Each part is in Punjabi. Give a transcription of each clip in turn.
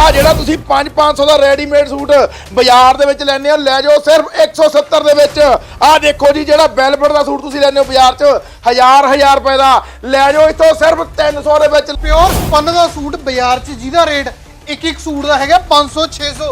ਆ ਜਿਹੜਾ ਤੁਸੀਂ 5-500 ਦਾ ਰੈਡੀਮੇਡ ਸੂਟ ਬਾਜ਼ਾਰ ਦੇ ਵਿੱਚ ਲੈਣੇ ਹੋ, ਲੈ ਜਾਓ ਸਿਰਫ 170 ਦੇ ਵਿੱਚ। ਆ ਦੇਖੋ ਜੀ, ਜਿਹੜਾ ਵੈਲਵਟ ਦਾ ਸੂਟ ਤੁਸੀਂ ਲੈਣੇ ਹੋ ਬਾਜ਼ਾਰ 'ਚ ਹਜ਼ਾਰ ਹਜ਼ਾਰ ਰੁਪਏ ਦਾ। ਲੈ ਜਾਓ ਇੱਥੋਂ ਸਿਰਫ 300 ਦੇ ਵਿੱਚ। ਪਿਓਰ ਸਪੰਨ ਦਾ ਸੂਟ ਬਾਜ਼ਾਰ 'ਚ ਜਿਹਦਾ ਰੇਟ ਇੱਕ ਇੱਕ ਸੂਟ ਦਾ ਹੈਗਾ 500 600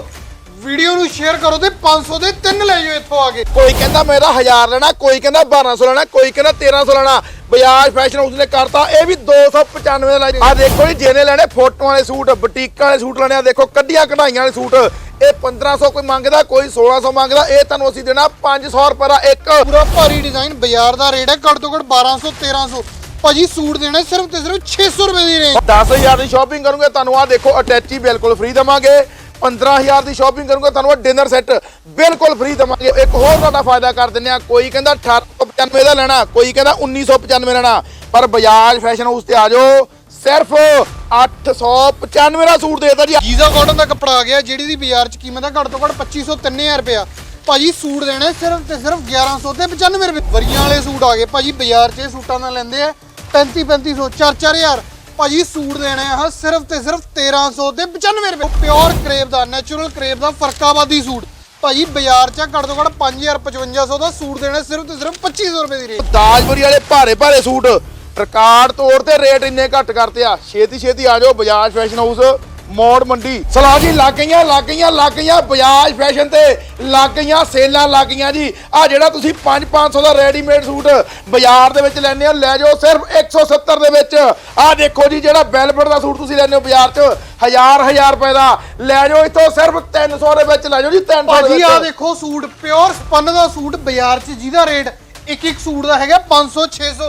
ਵੀਡੀਓ ਨੂੰ ਸ਼ੇਅਰ ਕਰੋ ਤੇ 500 ਦੇ ਤਿੰਨ ਲੈ ਜਾਓ ਇੱਥੋਂ ਆ ਕੇ। ਕੋਈ ਕਹਿੰਦਾ ਮੇਰਾ 1000 ਲੈਣਾ ਕੋਈ ਕਹਿੰਦਾ 1200 ਲੈਣਾ ਕੋਈ ਕਹਿੰਦਾ 1300 ਲੈਣਾ। ਬਜਾਜ ਫੈਸ਼ਨ ਹਾਊਸ ਨੇ ਕਰਤਾ ਇਹ ਵੀ 295 ਦਾ ਲੈ ਆ ਦੇਖੋ ਜੀ ਜਿਹਨੇ ਲੈਣੇ ਫੋਟੋਆਂ ਵਾਲੇ ਸੂਟ ਬੁਟੀਕਾਂ ਵਾਲੇ ਸੂਟ ਲੈਣੇ ਆ ਦੇਖੋ ਕੱਢੀਆਂ ਕਢਾਈਆਂ ਵਾਲੇ ਸੂਟ। ਇਹ 1500 ਕੋਈ ਮੰਗਦਾ ਕੋਈ 1600 ਮੰਗਦਾ ਇਹ ਤੁਹਾਨੂੰ ਅਸੀਂ ਦੇਣਾ 500 ਰੁਪਏ ਦਾ ਇੱਕ। ਪੂਰਾ ਭਾਰੀ ਡਿਜ਼ਾਈਨ ਬਾਜ਼ਾਰ ਦਾ ਰੇਟ ਹੈ ਘੱਟ ਤੋਂ ਘੱਟ 1200 1300 ਭਾਜੀ ਸੂਟ ਦੇਣਾ ਸਿਰਫ ਤੇ ਸਿਰਫ 600 ਰੁਪਏ ਦੀ ਰੇਂਜ 10000 ਦੀ ਸ਼ਾਪਿੰਗ ਕਰੋਗੇ ਤੁਹਾਨੂੰ ਆ ਦੇਖੋ ਅਟੈਚੀ ਬਿਲਕੁਲ ਫ੍ਰੀ ਦਵਾਂਗੇ। 15000 ਦੀ ਸ਼ਾਪਿੰਗ ਕਰੋਗੇ, ਤੁਹਾਨੂੰ ਡਿਨਰ ਸੈੱਟ ਬਿਲਕੁਲ ਫ੍ਰੀ ਦਵਾਂਗੇ। ਇੱਕ ਹੋਰ ਤੁਹਾਡਾ ਫਾਇਦਾ ਕਰ ਦਿੰਦੇ ਆ ਕੋਈ ਕਹਿੰਦਾ 1895 ਦਾ ਲੈਣਾ, ਕੋਈ ਕਹਿੰਦਾ 1995 ਲੈਣਾ, ਪਰ ਬਜਾਜ ਫੈਸ਼ਨ ਹਾਊਸ ਤੇ ਆ ਜਾਓ, ਸਿਰਫ 895 ਦਾ ਸੂਟ ਦੇਤਾ ਜੀ। ਜੀਜ਼ਾ ਕਾਟਨ ਦਾ ਕੱਪੜਾ ਆ ਗਿਆ, ਜਿਹੜੀ ਦੀ ਬਾਜ਼ਾਰ 'ਚ ਕੀਮਤ ਹੈ ਘੱਟ ਤੋਂ ਘੱਟ 2500 3000 ਰੁਪਇਆ। ਭਾਜੀ ਸੂਟ ਦੇਣੇ ਸਿਰਫ ਤੇ ਸਿਰਫ 1100 ਤੇ 95 ਰੁਪਏ। ਵਰੀਆਂ ਵਾਲੇ ਸੂਟ ਆ ਗਏ, ਭਾਜੀ ਬਾਜ਼ਾਰ 'ਚ ਇਹ ਸੂਟਾਂ ਨਾਲ ਲੈਂਦੇ ਆ 35 3500 4 4000 ਭਾਜੀ ਸੂਟ ਦੇਣੇ ਆ ਸਿਰਫ ਤੇ ਸਿਰਫ 1300 ਤੇ 95 ਰੁਪਏ। ਪਿਓਰ ਕਰੇਪ ਦਾ ਨੈਚੁਰਲ ਕਰੇਪ ਦਾ ਫਰਕਾਬਾਦੀ ਸੂਟ। ਭਾਜੀ ਬਾਜ਼ਾਰ 'ਚ ਘੱਟ ਤੋਂ ਘੱਟ 5000 5500 ਦਾ ਸੂਟ ਦੇਣਾ, ਸਿਰਫ ਤੇ ਸਿਰਫ 2500 ਰੁਪਏ ਦੀ ਰੇਟ ਦਾਜਪੁਰੀ ਵਾਲੇ ਭਾਰੇ ਭਾਰੇ ਸੂਟ। ਰਿਕਾਰਡ ਤੋੜ ਤੇ ਰੇਟ ਇੰਨੇ ਘੱਟ ਕਰਤੇ ਆ। ਛੇਤੀ ਛੇਤੀ ਆ ਜਾਓ ਬਜਾਜ ਫੈਸ਼ਨ ਹਾਊਸ ਮੋੜ ਮੰਡੀ। ਸਲਾਹ ਜੀ ਲੱਗ ਗਈਆਂ ਲੱਗ ਗਈਆਂ ਲੱਗ ਗਈਆਂ। ਬਜਾਜ ਫੈਸ਼ਨ ਤੇ ਲੱਗ ਗਈਆਂ ਸੇਲਾਂ ਲੱਗ ਗਈਆਂ ਜੀ। ਆ ਜਿਹੜਾ ਤੁਸੀਂ 5-500 ਦਾ ਰੈਡੀਮੇਡ ਸੂਟ ਬਾਜ਼ਾਰ ਦੇ ਵਿੱਚ ਲੈਣੇ ਹੋ ਲੈ ਜਾਓ ਸਿਰਫ 170 ਦੇ ਵਿੱਚ। ਆ ਦੇਖੋ ਜੀ ਜਿਹੜਾ ਵੈਲਵਟ ਦਾ ਸੂਟ ਤੁਸੀਂ ਲੈਣੇ ਹੋ ਬਾਜ਼ਾਰ 'ਚ ਹਜ਼ਾਰ ਹਜ਼ਾਰ ਰੁਪਏ ਦਾ। ਲੈ ਜਾਓ ਇੱਥੋਂ ਸਿਰਫ 300 ਦੇ ਵਿੱਚ ਲੈ ਜਾਓ ਜੀ 300 ਦੇ ਭਾਜੀ ਆ ਵਿੱਚ ਦੇਖੋ ਸੂਟ ਪਿਓਰ ਸਪੰਨ ਦਾ ਸੂਟ ਬਾਜ਼ਾਰ 'ਚ ਜਿਹਦਾ ਰੇਟ ਇੱਕ ਇੱਕ ਸੂਟ ਦਾ ਹੈਗਾ 500 600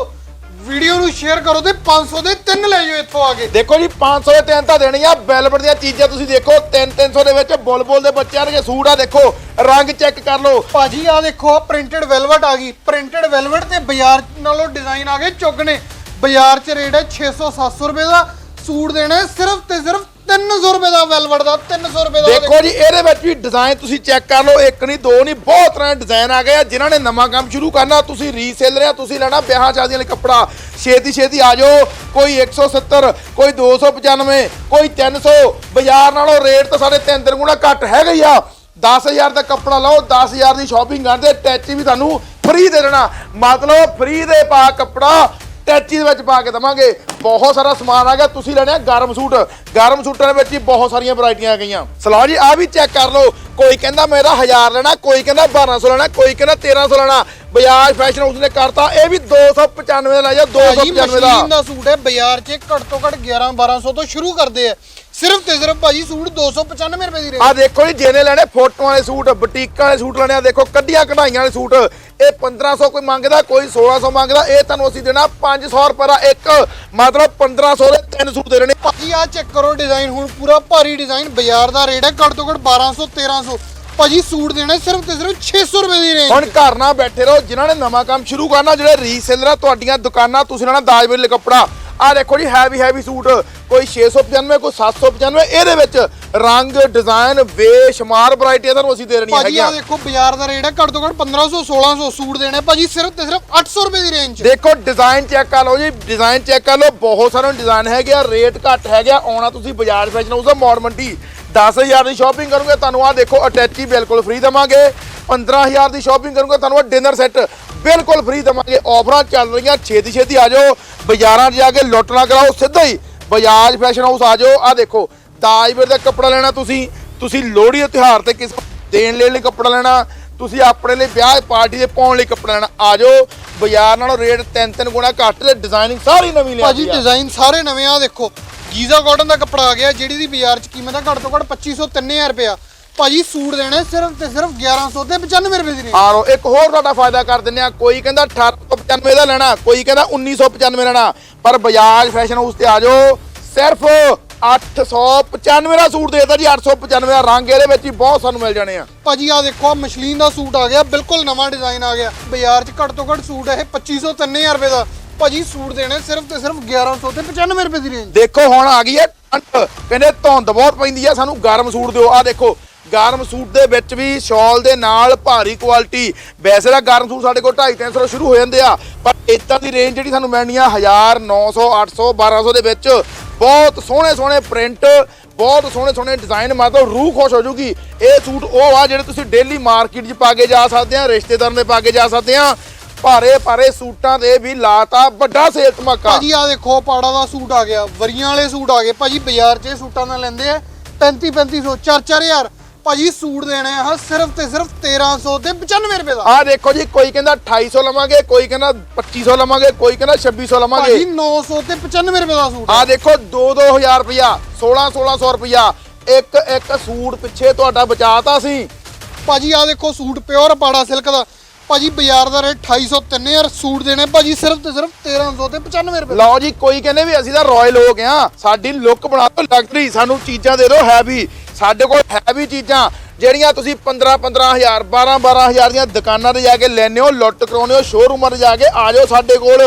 ਵੀਡੀਓ ਨੂੰ ਸ਼ੇਅਰ ਕਰੋ ਤੇ 500 ਦੇ ਤਿੰਨ ਲੈ ਜਾਓ ਇੱਥੋਂ ਆ ਕੇ। ਦੇਖੋ ਜੀ 500 ਦੇ ਤਿੰਨ ਤਾਂ ਦੇਣੀ ਆ ਵੈਲਵਟ ਦੀਆਂ ਚੀਜ਼ਾਂ ਤੁਸੀਂ ਦੇਖੋ 3-300 ਦੇ ਵਿੱਚ ਬੁਲਬੁਲ ਦੇ ਬੱਚਿਆਂ ਦੇ ਸੂਟ ਆ ਦੇਖੋ ਰੰਗ ਚੈੱਕ ਕਰ ਲਓ। ਭਾਜੀ ਆ ਦੇਖੋ ਪ੍ਰਿੰਟਡ ਵੈਲਵਟ ਆ ਗਈ। ਪ੍ਰਿੰਟਡ ਵੈਲਵਟ ਤੇ ਬਾਜ਼ਾਰ ਨਾਲੋਂ ਡਿਜ਼ਾਈਨ ਆ ਗਏ ਚੁੱਗਨੇ ਬਾਜ਼ਾਰ 'ਚ ਰੇਟ ਹੈ 600 700 ਰੁਪਏ ਦਾ। ਸੂਟ ਦੇਣਾ ਸਿਰਫ ਤੇ ਸਿਰਫ 300 ਰੁਪਏ ਦਾ ਵੈਲਵਟ ਦਾ 300 ਰੁਪਏ ਦਾ ਦੇਖੋ ਜੀ, ਇਹਦੇ ਵਿੱਚ ਵੀ ਡਿਜ਼ਾਈਨ ਤੁਸੀਂ ਚੈੱਕ ਕਰ ਲਓ, ਇੱਕ ਨਹੀਂ, ਦੋ ਨਹੀਂ, ਬਹੁਤ ਤਰ੍ਹਾਂ ਦੇ ਡਿਜ਼ਾਈਨ ਆ ਗਏ ਆ, ਜਿਨ੍ਹਾਂ ਨੇ ਨਵਾਂ ਕੰਮ ਸ਼ੁਰੂ ਕਰਨਾ, ਤੁਸੀਂ ਰੀਸੇਲਰ ਆ ਤੁਸੀਂ ਲੈਣਾ, ਵਿਆਹਾਂ ਸ਼ਾਦੀਆਂ ਲਈ ਕੱਪੜਾ, ਛੇਤੀ ਛੇਤੀ ਆ ਜਾਓ, ਕੋਈ 170 ਕੋਈ 295 ਕੋਈ 300 ਬਾਜ਼ਾਰ ਨਾਲੋਂ ਰੇਟ ਤਾਂ ਸਾਡੇ ਤਿੰਨ ਤਿੰਨ ਗੁਣਾ ਘੱਟ ਹੈਗਾ ਹੀ ਆ। 10000 ਦਾ ਕੱਪੜਾ ਲਓ 10000 ਦੀ ਸ਼ਾਪਿੰਗ ਕਰਦੇ, ਟੈਚੀ ਵੀ ਤੁਹਾਨੂੰ ਫ੍ਰੀ ਦੇ ਦੇਣਾ। ਮਤਲਬ ਫ੍ਰੀ ਦੇ ਪਾ ਕੱਪੜਾ ਟੈਚੀ ਦੇ ਵਿੱਚ ਪਾ ਕੇ ਦਵਾਂਗੇ। ਬਹੁਤ ਸਾਰਾ ਸਮਾਨ ਆ ਗਿਆ ਤੁਸੀਂ ਲੈਣਾ ਗਰਮ ਸੂਟ। ਗਰਮ ਸੂਟਾਂ ਦੇ ਵਿੱਚ ਹੀ ਬਹੁਤ ਸਾਰੀਆਂ ਵੈਰਾਈਟੀਆਂ ਆ ਗਈਆਂ। ਸਲਾਹ ਜੀ ਆ ਵੀ ਚੈੱਕ ਕਰ ਲਓ। ਕੋਈ ਕਹਿੰਦਾ ਮੇਰਾ 1000 ਲੈਣਾ ਕੋਈ ਕਹਿੰਦਾ 1200 ਲੈਣਾ ਕੋਈ ਕਹਿੰਦਾ 1300 ਲੈਣਾ। ਬਜਾਜ ਫੈਸ਼ਨ ਹਾਊਸ ਨੇ ਕਰਤਾ ਇਹ ਵੀ 295 ਦਾ ਲੈ ਜਾ ਭਾਜੀ 295 ਦਾ। ਮਸ਼ੀਨ ਦਾ ਸੂਟ ਹੈ ਬਾਜ਼ਾਰ 'ਚ ਘੱਟ ਤੋਂ ਘੱਟ 11 1200 ਤੋਂ ਸ਼ੁਰੂ ਕਰਦੇ ਆ। ਸਿਰਫ ਤੇ ਸਿਰਫ ਭਾਜੀ ਸੂਟ 295 ਰੁਪਏ ਦੀ ਰੇਂਜ ਆ ਦੇਖੋ ਜੀ ਜਿਹਨੇ ਲੈਣੇ ਫੋਟੋਆਂ ਵਾਲੇ ਸੂਟ ਬੁਟੀਕਾਂ ਵਾਲੇ ਸੂਟ ਲੈਣੇ ਆ ਦੇਖੋ ਕੱਢੀਆਂ ਕਢਾਈਆਂ ਵਾਲੇ ਸੂਟ। ਇਹ 1500 ਕੋਈ ਮੰਗਦਾ ਕੋਈ 1600 ਮੰਗਦਾ ਇਹ ਤੁਹਾਨੂੰ ਅਸੀਂ ਦੇਣਾ 500 ਰੁਪਏ ਦਾ ਇੱਕ। ਮਤਲਬ 1500 ਦੇ ਤਿੰਨ ਸੂਟ ਦੇ ਰਹੇ ਨੇ ਭਾਜੀ ਆ ਚੈੱਕ ਕਰੋ ਡਿਜ਼ਾਈਨ ਹੁਣ ਪੂਰਾ ਭਾਰੀ ਡਿਜ਼ਾਈਨ ਬਾਜ਼ਾਰ ਦਾ ਰੇਟ ਹੈ ਘੱਟ ਤੋਂ ਘੱਟ 1200 1300 ਭਾਜੀ ਸੂਟ ਦੇਣਾ ਸਿਰਫ ਤੇ ਸਿਰਫ 600 ਰੁਪਏ ਦੀ ਰੇਂਜ ਹੁਣ ਘਰ ਨਾ ਬੈਠੇ ਰਹੋ ਜਿਨ੍ਹਾਂ ਨੇ ਨਵਾਂ ਕੰਮ ਸ਼ੁਰੂ ਕਰਨਾ ਜਿਹੜੇ ਰੀਸੇਲਰ ਆ ਤੁਹਾਡੀਆਂ ਦੁਕਾਨਾਂ ਤੁਸੀਂ ਲੈਣਾ ਦਾਜ ਵੇਲੇ ਕੱਪੜਾ। ਆ ਦੇਖੋ ਜੀ ਹੈਵੀ ਹੈਵੀ ਸੂਟ ਕੋਈ 695 ਕੋਈ 795 ਇਹਦੇ ਵਿੱਚ ਰੰਗ ਡਿਜ਼ਾਈਨ ਬੇਸ਼ੁਮਾਰ ਵੈਰਾਈਟੀਆਂ ਤੁਹਾਨੂੰ ਅਸੀਂ ਦੇ ਰਹੀਆਂ ਭਾਜੀ ਆ ਹੈਗੀਆਂ ਦੇਖੋ ਬਾਜ਼ਾਰ ਦਾ ਰੇਟ ਹੈ ਘੱਟ ਤੋਂ ਘੱਟ 1500 1600 ਸੂਟ ਦੇਣੇ ਭਾਜੀ ਸਿਰਫ ਤੇ ਸਿਰਫ 800 ਰੁਪਏ ਦੀ ਰੇਂਜ ਦੇਖੋ ਡਿਜ਼ਾਈਨ ਚੈੱਕ ਕਰ ਲਓ ਜੀ ਡਿਜ਼ਾਈਨ ਚੈੱਕ ਕਰ ਲਓ ਬਹੁਤ ਸਾਰੇ ਡਿਜ਼ਾਈਨ ਹੈਗੇ ਆ ਰੇਟ ਘੱਟ ਹੈਗਾ ਆਉਣਾ ਤੁਸੀਂ ਬਾਜ਼ਾਰ ਫੈਸ਼ਨ ਹਾਊਸ ਦਾ ਮੋੜ ਮੰਡੀ 10000 ਦੀ ਸ਼ਾਪਿੰਗ ਕਰੋਗੇ ਤੁਹਾਨੂੰ ਆ ਦੇਖੋ ਅਟੈਚੀ ਬਿਲਕੁਲ ਫ੍ਰੀ ਦਵਾਂਗੇ। 15000 ਦੀ ਸ਼ਾਪਿੰਗ ਕਰੋਗੇ ਤੁਹਾਨੂੰ ਡਿਨਰ ਸੈੱਟ ਬਿਲਕੁਲ ਫ੍ਰੀ ਦਵਾਂਗੇ। ਆਫਰਾਂ ਚੱਲ ਰਹੀਆਂ, ਛੇਤੀ ਛੇਤੀ ਆ ਜਾਓ। ਬਾਜ਼ਾਰਾਂ 'ਚ ਜਾ ਕੇ ਲੁੱਟ ਨਾ ਕਰਾਓ, ਸਿੱਧਾ ਹੀ ਬਜਾਜ ਫੈਸ਼ਨ ਹਾਊਸ ਆ ਜਾਓ। ਆ ਦੇਖੋ ਤਾਜਵੀਰ ਦਾ ਕੱਪੜਾ ਲੈਣਾ ਤੁਸੀਂ। ਤੁਸੀਂ ਲੋਹੜੀ ਦੇ ਤਿਉਹਾਰ ਤੇ ਕਿਸ ਦੇਣ ਲੈਣ ਲਈ ਕੱਪੜਾ ਲੈਣਾ। ਤੁਸੀਂ ਆਪਣੇ ਲਈ ਵਿਆਹ ਪਾਰਟੀ ਦੇ ਪਾਉਣ ਲਈ ਕੱਪੜਾ ਲੈਣਾ। ਆ ਜਾਓ, ਬਾਜ਼ਾਰ ਨਾਲੋਂ ਰੇਟ ਤਿੰਨ ਤਿੰਨ ਗੁਣਾ ਘੱਟ ਤੇ ਡਿਜ਼ਾਈਨਿੰਗ ਸਾਰੀ ਨਵੀਂ ਭਾਜੀ ਲਿਆਂਦੀ ਡਿਜ਼ਾਈਨ ਸਾਰੇ ਨਵੇਂ ਆ, ਦੇਖੋ। ਗੀਜ਼ਾ ਕਾਟਨ ਦਾ ਕੱਪੜਾ ਆ ਗਿਆ, ਜਿਹੜੀ ਦੀ ਬਾਜ਼ਾਰ 'ਚ ਕੀਮਤ ਆ ਘੱਟ ਤੋਂ ਘੱਟ 2500 3000 ਰੁਪਇਆ। ਭਾਜੀ ਸੂਟ ਦੇਣੇ ਸਿਰਫ ਤੇ ਸਿਰਫ 1100 ਤੇ 95 ਰੁਪਏ ਦੀ ਰੇਂਜ ਆਰੋ ਇੱਕ ਹੋਰ ਤੁਹਾਡਾ ਫਾਇਦਾ ਕਰ ਦਿੰਨੇ ਆ ਕੋਈ ਕਹਿੰਦਾ 1895 ਦਾ ਲੈਣਾ ਕੋਈ ਕਹਿੰਦਾ 1995 ਲੈਣਾ ਪਰ ਬਜਾਜ ਫੈਸ਼ਨ ਹਾਊਸ ਤੇ ਆ ਜਾਓ। ਸਿਰਫ 895 ਦਾ ਸੂਟ ਦੇਤਾ ਜੀ 895 ਦਾ ਰੰਗ ਇਹਦੇ ਵਿੱਚ ਹੀ ਬਹੁਤ ਸਾਨੂੰ ਮਿਲ ਜਾਣੇ ਆ। ਭਾਜੀ ਆ ਦੇਖੋ ਮਸ਼ਲੀਨ ਦਾ ਸੂਟ ਆ ਗਿਆ ਬਿਲਕੁਲ ਨਵਾਂ ਡਿਜ਼ਾਈਨ ਆ ਗਿਆ। ਬਾਜ਼ਾਰ 'ਚ ਘੱਟ ਤੋਂ ਘੱਟ ਸੂਟ ਇਹ 2500 3000 ਰੁਪਏ ਦਾ। ਭਾਜੀ ਸੂਟ ਦੇਣੇ ਸਿਰਫ ਤੇ ਸਿਰਫ 1100 ਤੇ 95 ਰੁਪਏ ਦੀ ਰੇਂਜ ਦੇਖੋ ਹੁਣ ਆ ਗਈ ਹੈ ਕਹਿੰਦੇ ਧੁੰਦ ਬਹੁਤ ਪੈਂਦੀ ਆ ਸਾਨੂੰ ਗਰਮ ਸੂਟ ਦਿਓ। ਆ ਦੇਖੋ ਗਰਮ ਸੂਟ ਦੇ ਵਿੱਚ ਵੀ ਸ਼ਾਲ ਦੇ ਨਾਲ ਭਾਰੀ ਕੁਆਲਿਟੀ। ਵੈਸੇ ਤਾਂ ਗਰਮ ਸੂਟ ਸਾਡੇ ਕੋਲ 250 300 ਸ਼ੁਰੂ ਹੋ ਜਾਂਦੇ ਆ, ਪਰ ਇਦਾਂ ਦੀ ਰੇਂਜ ਜਿਹੜੀ ਸਾਨੂੰ ਮਿਲਣੀ ਆ 1000 900 800 1200 ਦੇ ਵਿੱਚ। ਬਹੁਤ ਸੋਹਣੇ ਸੋਹਣੇ ਪ੍ਰਿੰਟ ਬਹੁਤ ਸੋਹਣੇ ਸੋਹਣੇ ਡਿਜ਼ਾਈਨ ਮਤਲਬ ਰੂਹ ਖੁਸ਼ ਹੋ ਜੂਗੀ। ਇਹ ਸੂਟ ਉਹ ਆ ਜਿਹੜੇ ਤੁਸੀਂ ਡੇਲੀ ਮਾਰਕੀਟ 'ਚ ਪਾ ਕੇ ਜਾ ਸਕਦੇ ਆ, ਰਿਸ਼ਤੇਦਾਰਾਂ ਦੇ ਪਾ ਕੇ ਜਾ ਸਕਦੇ ਆ। ਭਾਰੇ ਭਾਰੇ ਸੂਟਾਂ ਦੇ ਵੀ ਲਾਤਾ ਵੱਡਾ ਸੇਲ ਧਮਾਕਾ। ਭਾਜੀ ਆ ਦੇਖੋ, ਪਾੜਾ ਦਾ ਸੂਟ ਆ ਗਿਆ, ਵਰੀਆਂ ਵਾਲੇ ਸੂਟ ਆ ਗਏ। ਭਾਜੀ, ਬਾਜ਼ਾਰ 'ਚ ਇਹ ਸੂਟਾਂ ਨਾਲ ਲੈਂਦੇ ਆ। 35 3500 4 4000 ਭਾਜੀ ਸੂਟ ਦੇਣੇ ਆ ਸਿਰਫ ਤੇ ਸਿਰਫ 1300 ਤੇ 95 ਰੁਪਏ ਦਾ। ਆ ਦੇਖੋ ਜੀ ਕੋਈ ਕਹਿੰਦਾ 2800 ਲਵਾਂਗੇ ਕੋਈ ਕਹਿੰਦਾ 2500 ਲਵਾਂਗੇ ਕੋਈ ਕਹਿੰਦਾ 2600 ਲਵਾਂਗੇ। ਭਾਜੀ 900 ਤੇ 95 ਰੁਪਏ ਦਾ ਸੂਟ ਆ। ਦੇਖੋ 2-2000 ਰੁਪਇਆ 16-1600 ਰੁਪਇਆ। ਇੱਕ ਇੱਕ ਸੂਟ ਪਿੱਛੇ ਤੁਹਾਡਾ ਬਚਾਤਾ ਸੀ। ਭਾਜੀ ਆ ਦੇਖੋ ਸੂਟ ਪਿਓਰ ਪਾੜਾ ਸਿਲਕ ਦਾ। ਭਾਜੀ ਬਾਜ਼ਾਰ ਦਾ ਰੇਟ 2800 3000 ਸੂਟ ਦੇਣੇ ਭਾਜੀ ਸਿਰਫ ਤੇ ਸਿਰਫ 1300 ਤੇ 95 ਰੁਪਏ। ਲਓ ਜੀ ਕੋਈ ਕਹਿੰਦੇ ਵੀ ਅਸੀਂ ਤਾਂ ਰਾਇਲ ਹੋ ਗਏ ਆ ਸਾਡੀ ਲੁੱਕ ਬਣਾ ਦਿਓ ਲਗਜ਼ਰੀ ਸਾਨੂੰ ਚੀਜ਼ਾਂ ਦੇ ਦਿਓ ਹੈਵੀ। ਸਾਡੇ ਕੋਲ ਹੈਵੀ ਚੀਜ਼ਾਂ ਜਿਹੜੀਆਂ ਤੁਸੀਂ 15 15000 12 12000 ਦੀਆਂ ਦੁਕਾਨਾਂ ਤੇ ਜਾ ਕੇ ਲੈਣੇ ਹੋ ਲੁੱਟ ਕਰਾਉਣੇ ਹੋ ਸ਼ੋਰੂਮਾਂ ਤੇ ਜਾ ਕੇ ਆ ਜਾਓ ਸਾਡੇ ਕੋਲ।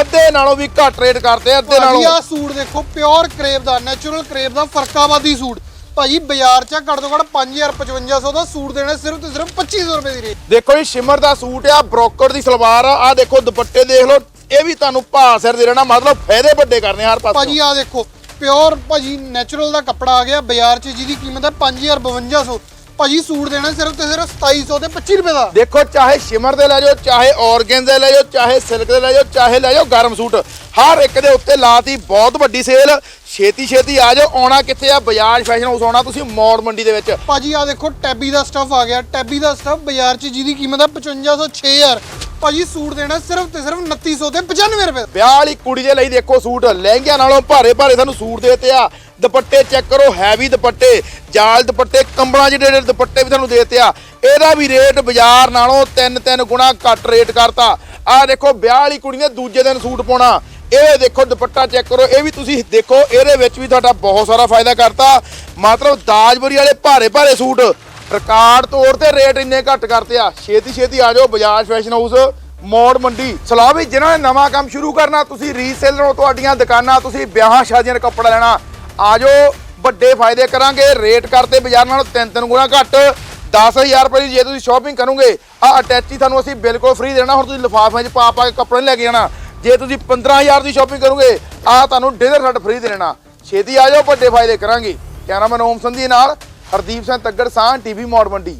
ਅੱਧੇ ਨਾਲੋਂ ਵੀ ਘੱਟ ਰੇਟ ਕਰਦੇ ਆ ਅੱਧੇ ਨਾਲੋਂ। ਆ ਸੂਟ ਦੇਖੋ ਪਿਓਰ ਕਰੇਪ ਦਾ ਨੈਚੁਰਲ ਕਰੇਪ ਦਾ ਫਰਕਾਵਾਦੀ ਸੂਟ। ਭਾਜੀ ਬਾਜ਼ਾਰ 'ਚ ਘੱਟ ਤੋਂ ਘੱਟ 5000 5500 ਦਾ ਸੂਟ ਦੇਣਾ ਸਿਰਫ ਤੇ ਸਿਰਫ 2500 ਰੁਪਏ ਦੀ ਰੇਟ। ਦੇਖੋ ਜੀ ਸ਼ਿਮਰ ਦਾ ਸੂਟ ਆ ਬ੍ਰੋਕਰ ਦੀ ਸਲਵਾਰ ਆ ਆ ਦੇਖੋ ਦੁਪੱਟੇ ਦੇਖ ਲਓ ਇਹ ਵੀ ਤੁਹਾਨੂੰ ਭਾਅ ਸਿਰ ਦੇ ਰਹਿਣਾ ਮਤਲਬ ਫਾਇਦੇ ਵੱਡੇ ਕਰਨੇ ਹਰ ਪਾਸੇ। ਭਾਜੀ ਆ ਦੇਖੋ ਪਿਓਰ ਭਾਜੀ ਨੈਚੁਰਲ ਦਾ ਕੱਪੜਾ ਆ ਗਿਆ ਬਾਜ਼ਾਰ 'ਚ ਜਿਹਦੀ ਕੀਮਤ ਹੈ 5000 5200 ਭਾਜੀ ਸੂਟ ਦੇਣਾ ਸਿਰਫ ਤੇ ਸਿਰਫ 2700 ਤੇ 25 ਰੁਪਏ ਦਾ। ਦੇਖੋ ਚਾਹੇ ਸ਼ਿਮਰ ਦੇ ਲੈ ਜਾਓ ਚਾਹੇ ਔਰਗਨ ਦੇ ਲੈ ਜਾਓ ਚਾਹੇ ਸਿਲਕ ਦੇ ਲੈ ਜਾਓ ਚਾਹੇ ਲੈ ਜਾਓ ਗਰਮ ਸੂਟ। ਹਰ ਇੱਕ ਦੇ ਉੱਤੇ ਲਾਤੀ ਬਹੁਤ ਵੱਡੀ ਸੇਲ। ਛੇਤੀ ਛੇਤੀ ਆ ਜਾਓ ਆਉਣਾ ਕਿੱਥੇ ਆ? ਬਜਾਜ ਫੈਸ਼ਨ ਹਾਊਸ ਆਉਣਾ ਤੁਸੀਂ ਮੌੜ ਮੰਡੀ ਦੇ ਵਿੱਚ। ਭਾਜੀ ਆ ਦੇਖੋ ਟੈਬੀ ਦਾ ਸਟਫ ਆ ਗਿਆ। ਟੈਬੀ ਦਾ ਸਟਫ ਬਾਜ਼ਾਰ 'ਚ ਜਿਹਦੀ ਕੀਮਤ ਹੈ 5500 6000 ਭਾਜੀ ਸੂਟ ਦੇਣਾ ਸਿਰਫ ਤੇ ਸਿਰਫ 2900 ਤੇ 95 ਰੁਪਏ ਦਾ। ਵਿਆਹ ਵਾਲੀ ਕੁੜੀ ਦੇ ਲਈ ਦੇਖੋ ਸੂਟ, ਲਹਿੰਗਿਆਂ ਨਾਲੋਂ ਭਾਰੇ ਭਾਰੇ ਸਾਨੂੰ ਸੂਟ ਦੇਤੇ ਆ। ਦੁਪੱਟੇ ਚੈੱਕ ਕਰੋ ਹੈਵੀ ਦੁਪੱਟੇ, ਜਾਲ ਦੁਪੱਟੇ, ਕੰਬਲਾਂ ਜਿਹੜੇ ਦੁਪੱਟੇ ਵੀ ਤੁਹਾਨੂੰ ਦੇਤੇ ਆ। ਇਹਦਾ ਵੀ ਰੇਟ ਬਾਜ਼ਾਰ ਨਾਲੋਂ ਤਿੰਨ ਤਿੰਨ ਗੁਣਾ ਘੱਟ ਰੇਟ ਕਰਤਾ। ਆ ਦੇਖੋ ਵਿਆਹ ਵਾਲੀ ਕੁੜੀ ਨੇ ਦੂਜੇ ਦਿਨ ਸੂਟ ਪਾਉਣਾ। ਇਹ ਦੇਖੋ, ਦੁਪੱਟਾ ਚੈੱਕ ਕਰੋ। ਇਹ ਵੀ ਤੁਸੀਂ ਦੇਖੋ, ਇਹਦੇ ਵਿੱਚ ਵੀ ਤੁਹਾਡਾ ਬਹੁਤ ਸਾਰਾ ਫਾਇਦਾ ਕਰਤਾ। ਮਤਲਬ ਦਾਜਬਰੀ ਵਾਲੇ ਭਾਰੇ ਭਾਰੇ ਸੂਟ। ਰਿਕਾਰਡ ਤੋੜ ਤੇ ਰੇਟ ਇੰਨੇ ਘੱਟ ਕਰਤੇ ਆ। ਛੇਤੀ ਛੇਤੀ ਆ ਜਾਓ ਬਜਾਜ ਫੈਸ਼ਨ ਹਾਊਸ, ਮੋੜ ਮੰਡੀ। ਸਲਾਹ ਵੀ ਜਿਨ੍ਹਾਂ ਨੇ ਨਵਾਂ ਕੰਮ ਸ਼ੁਰੂ ਕਰਨਾ, ਤੁਸੀਂ ਰੀਸੇਲਰ ਹੋ ਤੁਹਾਡੀਆਂ ਦੁਕਾਨਾਂ, ਤੁਸੀਂ ਵਿਆਹਾਂ ਸ਼ਾਦੀਆਂ ਦਾ ਕੱਪੜਾ ਲੈਣਾ, ਆ ਜਾਓ। ਵੱਡੇ ਫਾਇਦੇ ਕਰਾਂਗੇ, ਰੇਟ ਕਰਤੇ ਬਾਜ਼ਾਰ ਨਾਲੋਂ ਤਿੰਨ ਤਿੰਨ ਗੁਣਾ ਘੱਟ। 10000 ਰੁਪਏ ਦੀ ਜੇ ਤੁਸੀਂ ਸ਼ਾਪਿੰਗ ਕਰੋਗੇ, ਆ ਅਟੈਚੀ ਤੁਹਾਨੂੰ ਅਸੀਂ ਬਿਲਕੁਲ ਫ੍ਰੀ ਦੇਣਾ। ਹੁਣ ਤੁਸੀਂ ਲਿਫਾਫਿਆਂ 'ਚ ਪਾ ਪਾ ਕੇ ਕੱਪੜੇ ਨੀ ਲੈ ਕੇ ਜਾਣਾ। ਜੇ ਤੁਸੀਂ 15000 ਦੀ ਸ਼ਾਪਿੰਗ ਕਰੋਗੇ, ਆ ਤੁਹਾਨੂੰ ਡਿਨਰ ਸੈੱਟ ਫ੍ਰੀ ਦੇਣਾ। ਛੇਤੀ ਆ ਜਾਓ, ਵੱਡੇ ਫਾਇਦੇ ਕਰਾਂਗੇ। ਕੈਮਰਾਮੈਨ ਓਮ ਸੰਧੀ ਨਾਲ ਹਰਦੀਪ ਸਿੰਘ ਤੱਗੜ ਸਾਹ ਟੀਵੀ ਮੋੜ ਮੰਡੀ।